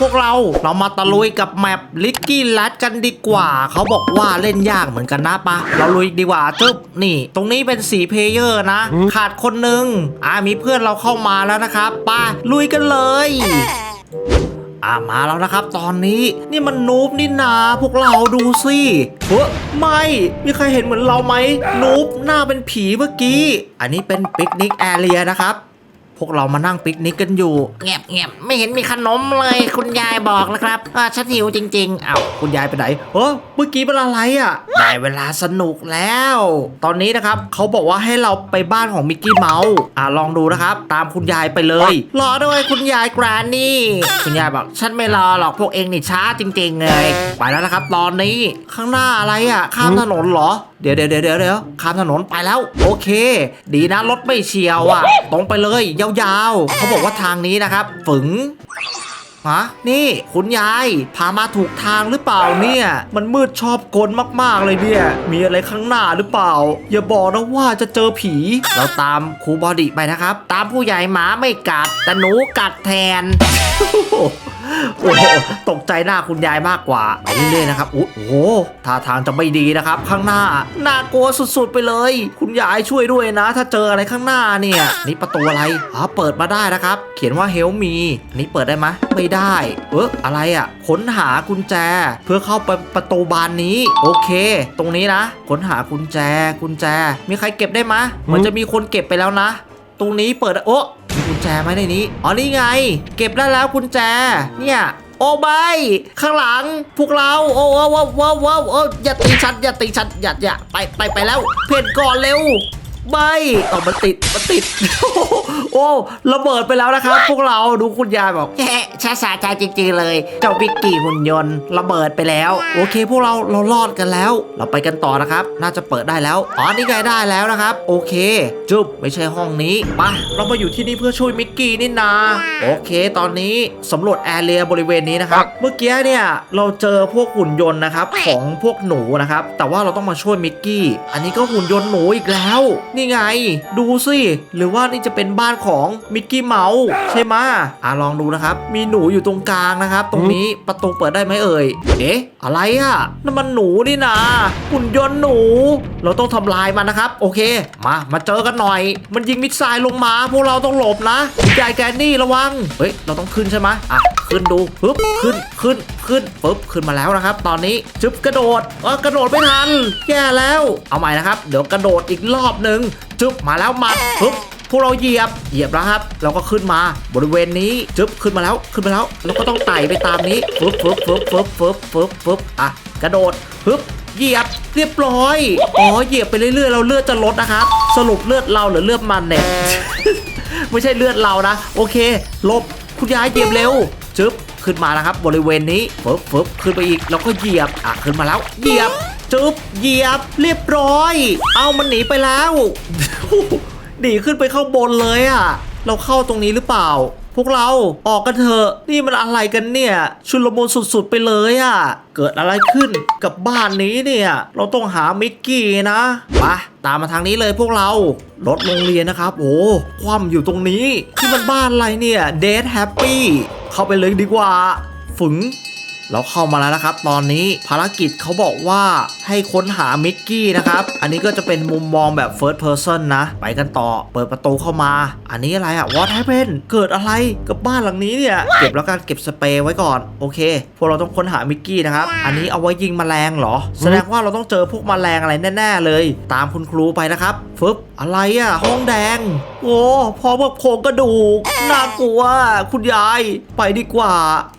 พวกเราเรามาตะลุยกับแมปลิกกี้ลัดกันดีกว่า เขาบอกว่าเล่นยากเหมือนกันนะปะเราลุยดีกว่าจึ๊บนี่ ตรงนี้เป็นสีเพลเยอร์นะ ขาดคนหนึ่งอ่ามีเพื่อนเราเข้ามาแล้วนะครับป้าลุยกันเลยอ่ามาแล้วนะครับ ตอนนี้นี่มันนูบนี่นาพวกเราดูสิเฮ้ยไม่มีใครเห็นเหมือนเราไหมนูบหน้าเป็นผีเมื่อกี้ อันนี้เป็นปิกนิกแอเรียนะครับ พวกเรามานั่งปิกนิกกันอยู่เงียบเงียบไม่เห็นมีขนมเลย คุณยายบอกนะครับว่าฉันหิวจริงๆ เอ้าคุณยายไปไหนเออเมื่อกี้เป็นอะไรอะได้เวลาสนุกแล้ว ตอนนี้นะครับเขาบอกว่าให้เราไปบ้านของมิกกี้เมาส์อ่าลองดูนะครับ ตามคุณยายไปเลยรอด้วยคุณยายแกรนนี่คุณยายบอกฉันไม่รอหรอกพวกเองนี่ช้าจริง ๆ เลย ไปแล้วนะครับ ตอนนี้ข้างหน้าอะไรอะ ข้ามถนนเหรอเดี๋ยวเดี๋ยวเดี๋ยวเดี๋ยวเดี๋ยวข้ามถนนไปแล้ว โอเค ดีนะรถไม่เฉียวอะ ตรงไปเลยยาวๆ เขาบอกว่าทางนี้นะครับ ฝึงฮะนี่คุณยายพามาถูกทางหรือเปล่าเนี่ย มันมืดชอบกลมากๆเลยเนี่ย มีอะไรข้างหน้าหรือเปล่า อย่าบอกนะว่าจะเจอผี เราตามครูบอดี้ไปนะครับ ตามผู้ใหญ่หมาไม่กัดแต่หนูกัดแทน โอ้โหตกใจหน้าคุณยายมากกว่าไปเรื่อยๆนะครับโอ้โหท่าทางจะไม่ดีนะครับ ข้างหน้าน่ากลัวสุดๆไปเลย คุณยายช่วยด้วยนะ ถ้าเจออะไรข้างหน้าเนี่ยนี่ประตูอะไรอ๋อเปิดมาได้นะครับ เขียนว่า help me อันนี้เปิดได้ไหมไม่ได้ เอออะไรอะค้นหากุญแจ เพื่อเข้าไปประตูบานนี้ โอเค ตรงนี้นะ ค้นหากุญแจกุญแจ มีใครเก็บได้ไหมเหมันจะมีคนเก็บไปแล้วนะตรงนี้เปิดโอ้ จไหมในนี้ อ๋อนี่ไง เก็บได้แล้วกุญแจ เนี่ยโอ้ใบข้างหลังพวกเราโอ้ว้าวว้าวว้าวว้าวโอ้อย่าตีฉันอย่าตีฉันอย่าอย่าไปไปไปแล้ว เพ่นก่อนเร็ว ใบเอามาติดมาติด โอ้ระเบิดไปแล้วนะครับ พวกเราดูคุณยายบอกแฮ่ชาสาใจจริงๆเลย เจ้าวิกกี้หุ่นยนต์ระเบิดไปแล้ว โอเค พวกเราเรารอดกันแล้ว เราไปกันต่อนะครับ น่าจะเปิดได้แล้วอ๋อนี่ไงได้แล้วนะครับ โอเค จุ๊บไม่ใช่ห้องนี้ไปะเรามาอยู่ที่นี่เพื่อช่วยมิกกี้นี่นาโอเค ตอนนี้สำรวจแอเรียบริเวณนี้นะครับเมื่อกี้เนี่ยเราเจอพวกหุ่นยนต์นะครับของพวกหนูนะครับแต่ว่าเราต้องมาช่วยมิกกี้อันนี้ก็หุ่นยนต์หนูอีกแล้วนี่ไง ดูสิ หรือว่านี่จะเป็นบ้านของมิกกี้เมาส์ใช่ไหมะอะลองดูนะครับ มีหนูอยู่ตรงกลางนะครับ ตรงนี้ประตูเปิดได้ไหมเอ่ย เอ๊ะ อะไรอะนั่นมันหนูนี่นะหุ่นยนต์หนู เราต้องทำลายมันนะครับ โอเค มา มาเจอกันหน่อย มันยิงมิสไซล์ลงมา พวกเราต้องหลบนะยายแกนนี่ระวัง เฮ้ย เราต้องขึ้นใช่ไหมอะ ขึ้นดูปึ๊บขึ้นขึ้นขึ้นปึ๊บขึ้นมาแล้วนะครับ ตอนนี้จึ๊บกระโดดเออกระโดดไม่ทันแย่แล้ว เอาใหม่นะครับ เดี๋ยวกระโดดอีกรอบหนึ่งจึ๊บมาแล้วมัดปึ๊บพวกเราเหยียบ เหยียบแล้วครับ เราก็ขึ้นมาบริเวณนี้จึ๊บขึ้นมาแล้วขึ้นมาแล้วเราก็ต้องไต่ไปตามนี้ฟึบฟึบฟึบฟึบฟึบฟึบฟึบอะกระโดดฟึบเหยียบเรียบร้อยอ๋อเหยียบไปเรื่อยๆเราเลือดจะลดนะครับ สรุปเลือดเราหรือเลือดมันเนี่ยไม่ใช่เลือดเรานะ โอเคลบคุณยายเหยียบเร็ว จึ๊บขึ้นมานะครับบริเวณนี้ฟึบฟึบขึ้นไปอีกแล้วก็เหยียบอะขึ้นมาแล้วเหยียบจึ๊บเหยียบเรียบร้อย เอามันหนีไปแล้วหนีขึ้นไปข้างบนเลยอะ เราเข้าตรงนี้หรือเปล่า พวกเราออกกันเถอะนี่มันอะไรกันเนี่ย ชุลมุนสุดๆไปเลยอะ่ะ เกิดอะไรขึ้นกับบ้านนี้เนี่ย เราต้องหามิกกี้นะไปตามมาทางนี้เลยพวกเรารถโรงเรียนนะครับ โอ้คว่ำอยู่ตรงนี้ที่มันบ้านอะไรเนี่ยเดทแฮปปี้ เข้าไปเลยดีกว่า ฝึงเราเข้ามาแล้วนะครับ ตอนนี้ภารกิจเขาบอกว่าให้ค้นหามิกกี้นะครับ อันนี้ก็จะเป็นมุมมองแบบ first person นะ ไปกันต่อ เปิดประตูเข้ามา อันนี้อะไรอะ what happened เกิดอะไรกับบ้านหลังนี้เนี่ย เก็บแล้วกันเก็บสเปรย์ไว้ก่อน โอเค พวกเราต้องค้นหามิกกี้นะครับ อันนี้เอาไว้ยิงแมลงเหรอ แสดงว่าเราต้องเจอพวกแมลงอะไรแน่ ๆ เลย ตามคุณครูไปนะครับฟึบอะไรอะห้องแดง โอ้พอแบบโครงกระดูกน่ากลัว คุณยายไปดีกว่า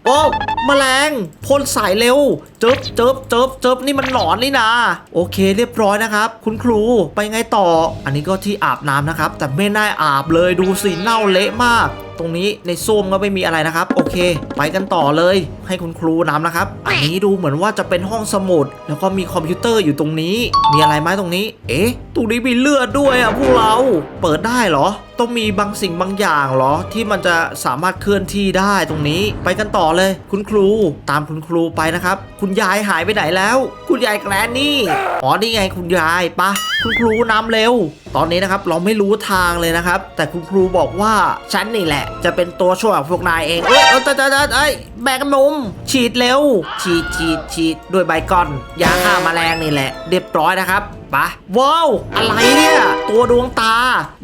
โอ้แมลงพ่นสายเร็วเจิบเจิบเจิบเจิบนี่มันหนอนนี่นะโอเคเรียบร้อยนะครับ คุณครูไปไงต่อ อันนี้ก็ที่อาบน้ำนะครับ แต่ไม่น่าอาบเลยดูสิเน่าเละมาก ตรงนี้ในส้วมก็ไม่มีอะไรนะครับ โอเค ไปกันต่อเลยให้คุณครูนำนะครับ อันนี้ดูเหมือนว่าจะเป็นห้องสมุด แล้วก็มีคอมพิวเตอร์อยู่ตรงนี้ มีอะไรไหมตรงนี้ เอ๊ะตรงนี้มีเลือดด้วยอะพวกเราเปิดได้เหรอ ต้องมีบางสิ่งบางอย่างเหรอ ที่มันจะสามารถเคลื่อนที่ได้ตรงนี้ ไปกันต่อเลย คุณครูตามคุณครูไปนะครับ คุณยายหายไปไหนแล้ว คุณยายแกรนนี่อ๋อนี่ไงคุณยายปะคุณครูนำเร็ว ตอนนี้นะครับเราไม่รู้ทางเลยนะครับ แต่คุณครูบอกว่าฉันนี่แหละ จะเป็นตัวช่วยพวกนายเองเอ้ยเอ้ยเอ้ยเอ้ยเอ้ยเอ้แบกมุมฉีดเร็ว ฉีดฉีดฉีดด้วยใบกอนยาฆ่าแมลงนี่แหละ เรียบร้อยนะครับปะว้าวอะไรเนี่ยตัวดวงตา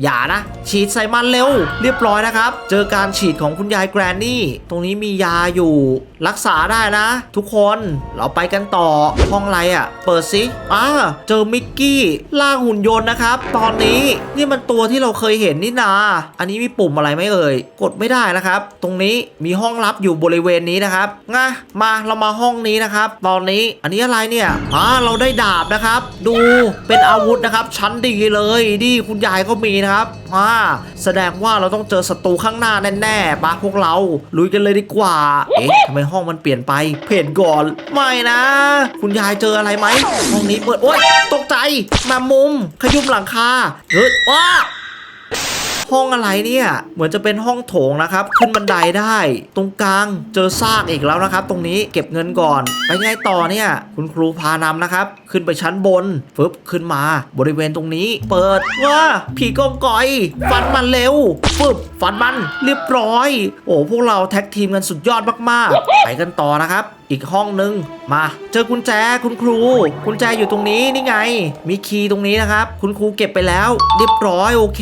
อย่านะ ฉีดใส่มันเร็ว เรียบร้อยนะครับ เจอการฉีดของคุณยายแกรนนี่ ตรงนี้มียาอยู่รักษาได้นะ ทุกคนเราไปกันต่อห้องอะไรอะ่ะ เปิดสิอ่าเจอมิกกี้ล่างหุ่นยนต์นะครับ ตอนนี้นี่มันตัวที่เราเคยเห็นนี่นาอันนี้มีปุ่มอะไรไหมเอ่ยกดไม่ได้นะครับ ตรงนี้มีห้องลับอยู่บริเวณนี้นะครับงะมาเรามาห้องนี้นะครับ ตอนนี้อันนี้อะไรเนี่ยอ่าเราได้ดาบนะครับ ดูเป็นอาวุธนะครับ ชั้นดีเลยนี่คุณยายก็มีนะครับอ่าแสดงว่าเราต้องเจอศัตรูข้างหน้าแน่ๆปะพวกเราลุยกันเลยดีกว่า เอ๊ะทำไมห้องมันเปลี่ยนไป เพจก่อนไม่นะ คุณยายเจออะไรไหมห้องนี้เปิดโอ๊ยตกใจมามุมขยุมหลังคาเฮ้ยว้า ห้องอะไรเนี่ย เหมือนจะเป็นห้องโถงนะครับ ขึ้นบันไดได้ ตรงกลางเจอซากอีกแล้วนะครับ ตรงนี้เก็บเงินก่อน ไปไงต่อเนี่ย คุณครูพานำนะครับ ขึ้นไปชั้นบนฟึบขึ้นมาบริเวณตรงนี้ เปิดว่าผีกองกอย ฟันมันเร็วฟึบฟันมันเรียบร้อย โอ้พวกเราแท็กทีมกันสุดยอดมากๆ ไปกันต่อนะครับ อีกห้องนึง มา เจอกุญแจคุณครู กุญแจอยู่ตรงนี้นี่ไง มีคีย์ตรงนี้นะครับ คุณครูเก็บไปแล้ว เรียบร้อยโอเค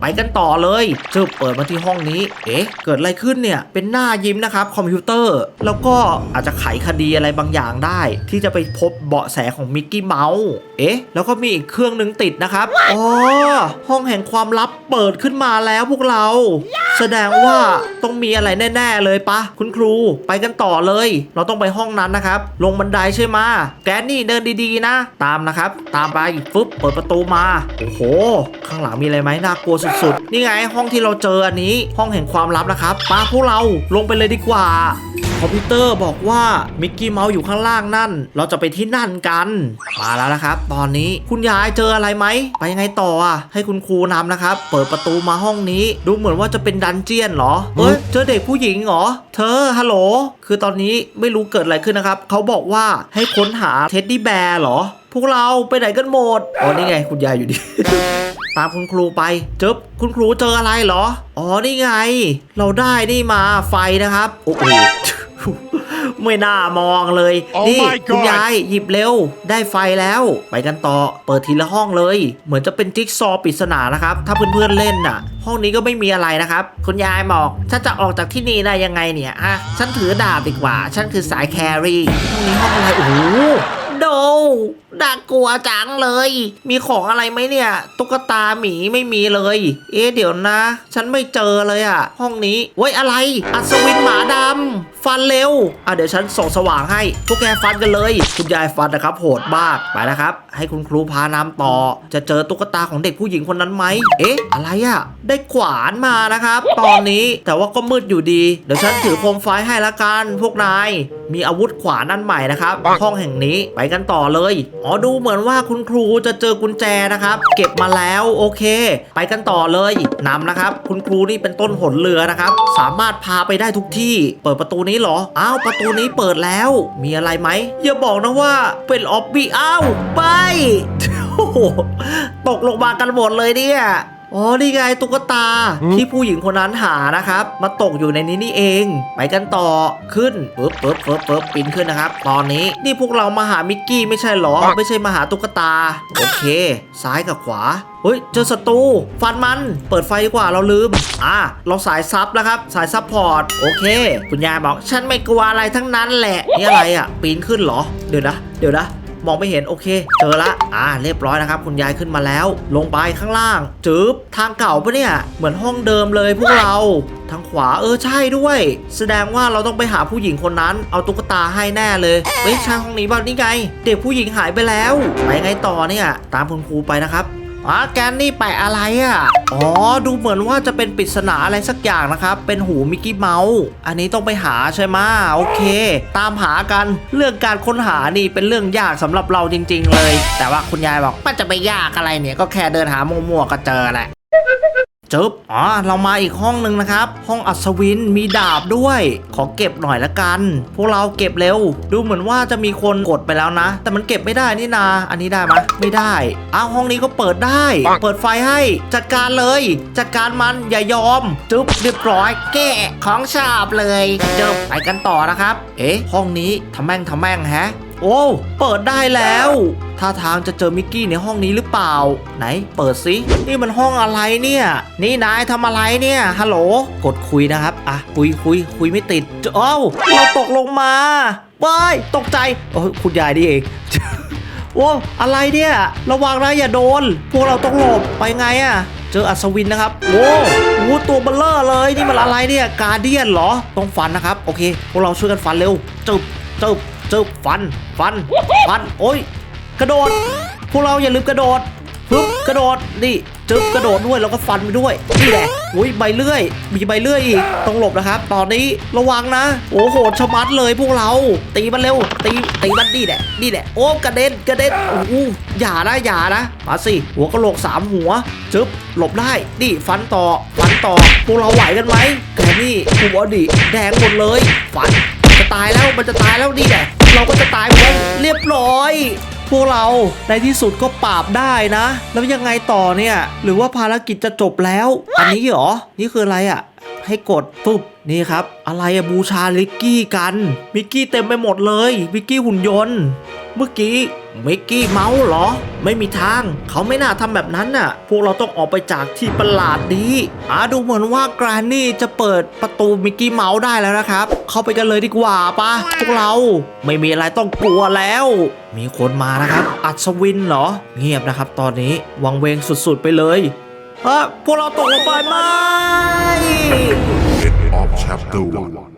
ไปกันต่อเลยเจอเปิดมาที่ห้องนี้ เอ๊ะ เกิดอะไรขึ้นเนี่ย เป็นหน้ายิ้มนะครับคอมพิวเตอร์ แล้วก็อาจจะไขคดีอะไรบางอย่างได้ ที่จะไปพบเบาะแสของมิกกี้เมาส์ เอ๊ะ แล้วก็มีอีกเครื่องหนึงติดนะครับ อ๋อ ห้องแห่งความลับเปิดขึ้นมาแล้วพวกเรา แสดงว่าต้องมีอะไรแน่ๆเลยปะคุณครูไปกันต่อเลย เราต้องไปห้องนั้นนะครับ ลงบันไดใช่ไหมแกนนี่เดินดีๆนะ ตามนะครับ ตามไปฟึบเปิดประตูมาโอ้โห ข้างหลังมีอะไรไหมน่ากลัวสุดๆ นี่ไงห้องที่เราเจออันนี้ห้องแห่งความลับนะครับป้าพวกเราลงไปเลยดีกว่า คอมพิวเตอร์บอกว่ามิกกี้เมาส์อยู่ข้างล่างนั่น เราจะไปที่นั่นกัน มาแล้วนะครับ ตอนนี้คุณยายเจออะไรไหม ไปยังไงต่ออะ ให้คุณครูนำนะครับ เปิดประตูมาห้องนี้ ดูเหมือนว่าจะเป็นดันเจียนเหรอเอ้ย เจอเด็กผู้หญิงเหรอ เธอ ฮัลโหล คือตอนนี้ไม่รู้เกิดอะไรขึ้นนะครับ เขาบอกว่าให้ค้นหาเท็ดดี้แบร์เหรอพวกเราไปไหนกันหมด อ๋อนี่ไงคุณยายอยู่ดี ตามคุณครูไป เจบคุณครูเจออะไรเหรอ อ๋อนี่ไง เราได้นี่มาไฟนะครับ โอ้โหไม่น่ามองเลย Oh นี่ my God คุณยายหยิบเร็ว ได้ไฟแล้ว ไปกันต่อ เปิดทีละห้องเลย เหมือนจะเป็นจิ๊กซอว์ปริศนานะครับ ถ้าเพื่อนๆเล่นน่ะ ห้องนี้ก็ไม่มีอะไรนะครับ คุณยายบอกฉันจะออกจากที่นี่ได้ยังไงเนี่ยฮะฉันถือดาบดีกว่า ฉันคือสายแครี่ห้องนี้ห้องอะไรโอ้โหโดน่ากลัวจังเลย มีของอะไรไหมเนี่ย ตุ๊กตาหมีไม่มีเลย เอ๊ะเดี๋ยวนะ ฉันไม่เจอเลยอะห้องนี้เว้ยอะไร อัศวินหมาดำฟันเร็ว อะเดี๋ยวฉันส่องสว่างให้ พวกแกฟันกันเลย คุณยายฟันนะครับ โหดมาก ไปนะครับ ให้คุณครูพานำต่อ จะเจอตุ๊กตาของเด็กผู้หญิงคนนั้นไหม เอ๊ะ อะไรอะได้ขวานมานะครับ ตอนนี้แต่ว่าก็มืดอยู่ดี เดี๋ยวฉันถือโคมไฟให้ละกัน พวกนาย มีอาวุธขวานนั่นใหม่นะครับ ห้องแห่งนี้ไปกันกันต่อเลย อ๋อดูเหมือนว่าคุณครูจะเจอกุญแจนะครับ เก็บมาแล้วโอเค ไปกันต่อเลยนำนะครับ คุณครูนี่เป็นต้นหนเรือนะครับ สามารถพาไปได้ทุกที่ เปิดประตูนี้เหรอ อ้าวประตูนี้เปิดแล้ว มีอะไรไหมอย่าบอกนะว่าเป็นออบบี้อ้าวไปโอ้โหตกลงมากันหมดเลยเนี่ย อ๋อนี่ไงตุ๊กตาที่ผู้หญิงคนนั้นหานะครับ มาตกอยู่ในนี้นี่เอง ไปกันต่อขึ้นปึ๊บปึ๊บปึ๊บปึ๊บปีนขึ้นนะครับ ตอนนี้นี่พวกเรามาหามิกกี้ไม่ใช่เหรอ ไม่ใช่มาหาตุ๊กตา โอเค ซ้ายกับขวาเฮ้ยเจอศัตรูฟันมันเปิดไฟดีกว่าเราลืม อะเราสายซับแล้วครับ สายซับพอร์ตโอเค คุณยายบอก ฉันไม่กลัวอะไรทั้งนั้นแหละ นี่อะไรอะ ปีนขึ้นเหรอ เดี๋ยวนะ เดี๋ยวนะ มองไม่เห็นโอเค เจอละอ่าเรียบร้อยนะครับ คุณยายขึ้นมาแล้ว ลงไปข้างล่างจืบทางเก่าปะเนี่ย เหมือนห้องเดิมเลยพวกเราทางขวาเออใช่ด้วย แสดงว่าเราต้องไปหาผู้หญิงคนนั้น เอาตุ๊กตาให้แน่เลยเฮ้ยใช่ห้องนี้บ้างนี่ไง เด็กผู้หญิงหายไปแล้วไปไงต่อเนี่ย ตามคุณครูไปนะครับ อ๋อแกนนี่แปะอะไรอะ อ๋อ ดูเหมือนว่าจะเป็นปริศนาอะไรสักอย่างนะครับ เป็นหูมิกกี้เมาส์ อันนี้ต้องไปหาใช่ไหมโอเค ตามหากันเรื่องการค้นหานี่เป็นเรื่องยากสำหรับเราจริง ๆ เลย แต่ว่าคุณยายบอกมันจะไปยากอะไรเนี่ย ก็แค่เดินหามั่วๆก็เจอแหละ จึ๊บอ๋อ เรามาอีกห้องหนึ่งนะครับ ห้องอัศวิน มีดาบด้วย ขอเก็บหน่อยละกัน พวกเราเก็บเร็ว ดูเหมือนว่าจะมีคนกดไปแล้วนะ แต่มันเก็บไม่ได้นี่นา อันนี้ได้ไหมไม่ได้ อ้าวห้องนี้ก็เปิดได้ เปิดไฟให้ จัดการเลย จัดการมัน อย่ายอม จึ๊บเรียบร้อย แก้ของชอบเลยเจิบไปกันต่อนะครับ เอ๊ะ ห้องนี้ทำแม่งทำแม่งแฮะ โอ้ เปิดได้แล้ว ท่าทางจะเจอมิกกี้ในห้องนี้หรือเปล่า ไหน เปิดสิ นี่มันห้องอะไรเนี่ย นี่นายทำอะไรเนี่ย ฮัลโหล กดคุยนะครับ อะ คุยคุยคุยไม่ติดเอ้าเราตกลงมาว้ายตกใจโอ้คุณยายนี่เองโอ้อะไรเนี่ย ระวังนะอย่าโดน พวกเราต้องหลบไปไงอะเจออัศวินนะครับ โอ้โหตัวเบลเลอร์เลย นี่มันอะไรเนี่ย กาเดียนเหรอ ต้องฟันนะครับ โอเค พวกเราช่วยกันฟันเร็ว จึบจึบ จึบฟัน ฟัน ฟัน โอ้ย กระโดด พวกเราอย่าลืมกระโดดปึ๊บกระโดด นี่จึ๊บกระโดดด้วยแล้วก็ฟันไปด้วย นี่แหละ อุ้ยใบเลื่อย มีใบเลื่อยอีก ต้องหลบนะครับ ตอนนี้ระวังนะ โอ้โหชะมัดเลยพวกเรา ตีมันเร็ว ตี ตีมันนี่แหละ นี่แหละ โอ้กระเด็น กระเด็น โอ้โหอย่านะอย่านะ มาสิ หัวกระโหลกสามหัว จึ๊บ หลบได้ นี่ฟันต่อ ฟันต่อ พวกเราไหวกันไหมแกนี่หัวดิแดงหมดเลย ฟัน ตายแล้วมันจะตายแล้วนี่แหละเราก็จะตายเหมือนเรียบร้อย พวกเราในที่สุดก็ปราบได้นะ แล้วยังไงต่อเนี่ย หรือว่าภารกิจจะจบแล้ว อันนี้เหรอ นี่คืออะไรอะ่ะ ให้กดปุ๊บนี่ครับ อะไรอะบูชาลิกกี้กันมิกกี้เต็มไปหมดเลยมิกกี้หุ่นยนต์ เมื่อกี้ มิกกี้เมาส์เหรอ ไม่มีทาง เขาไม่น่าทำแบบนั้นน่ะ พวกเราต้องออกไปจากที่ประหลาดนี้อ่าดูเหมือนว่าแกรนนี่จะเปิดประตูมิกกี้เมาส์ได้แล้วนะครับ เข้าไปกันเลยดีกว่าปะพวกเราไม่มีอะไรต้องกลัวแล้ว มีคนมานะครับ อัศวินเหรอ เงียบนะครับ ตอนนี้วังเวงสุดๆไปเลยเฮ้พวกเราตกลงไปไหม End of chapter 1.